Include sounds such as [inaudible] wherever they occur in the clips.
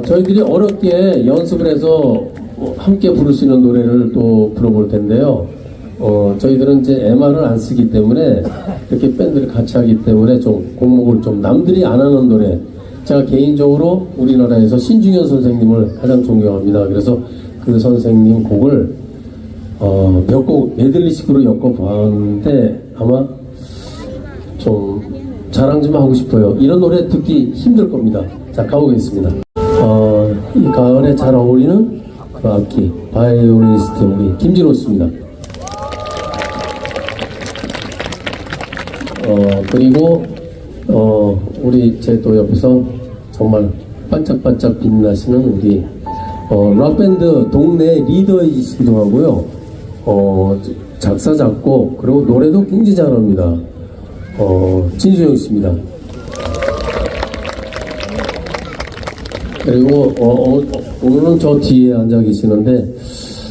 어, 저희들이 어렵게 연습을 해서 어, 함께 부를 수 있는 노래를 또 불러볼 텐데요. 어, 저희들은 이제 MR을 안 쓰기 때문에 이렇게 밴드를 같이 하기 때문에 좀 곡목을 좀 남들이 안 하는 노래. 제가 개인적으로 우리나라에서 신중현 선생님을 가장 존경합니다. 그래서 그 선생님 곡을 어, 몇 곡 메들리식으로 엮어봤는데 아마 좀 자랑 좀 하고 싶어요. 이런 노래 듣기 힘들 겁니다. 자, 가보겠습니다. 어, 이 가을에 잘 어울리는 그 악기, 바이올리니스트 우리 김진호 씨입니다. 어, 그리고, 어, 우리 제 또 옆에서 정말 반짝반짝 빛나시는 우리, 어, 락밴드 동네 리더이시기도 하고요. 어, 작사, 작곡, 그리고 노래도 굉장히 잘합니다. 어, 진수영 씨입니다. 그리고 어, 어, 어, 오늘은 저 뒤에 앉아 계시는데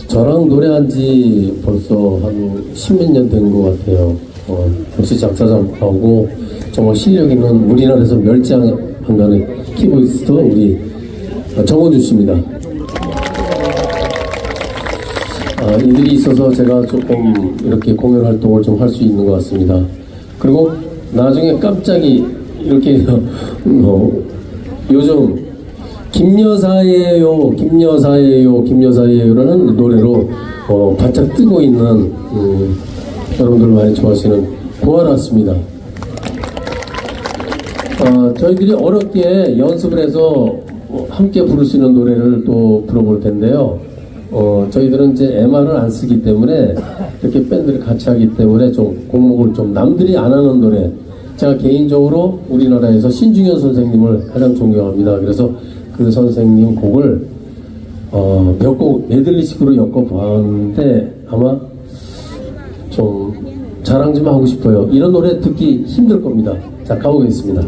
저랑 노래한 지 벌써 한 십몇 년 된 것 같아요. 어, 역시 작사작곡하고 정말 실력 있는 우리나라에서 멸장 안 가는 키보이스트 우리 어, 정원주 씨입니다. 아, 이들이 있어서 제가 조금 이렇게 공연 활동을 좀 할 수 있는 것 같습니다. 그리고 나중에 깜짝이 이렇게 [laughs] 어, 요즘 김여사예요, 김여사예요, 김여사예요라는 노래로 어, 바짝 뜨고 있는 음, 여러분들 많이 좋아하시는 보아라습니다. 어, 저희들이 어렵게 연습을 해서 어, 함께 부를 수 있는 노래를 또 불러볼 텐데요. 어, 저희들은 이제 MR을 안 쓰기 때문에 이렇게 밴드를 같이 하기 때문에 좀 곡목을 좀 남들이 안 하는 노래. 제가 개인적으로 우리나라에서 신중현 선생님을 가장 존경합니다. 그래서 그 선생님 곡을 어, 몇 곡 메들리식으로 엮어봤는데 아마 좀 자랑 좀 하고 싶어요. 이런 노래 듣기 힘들 겁니다. 자, 가보겠습니다.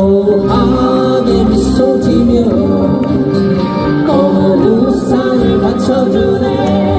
거부하게 미소 지며 거부상을 받쳐주네.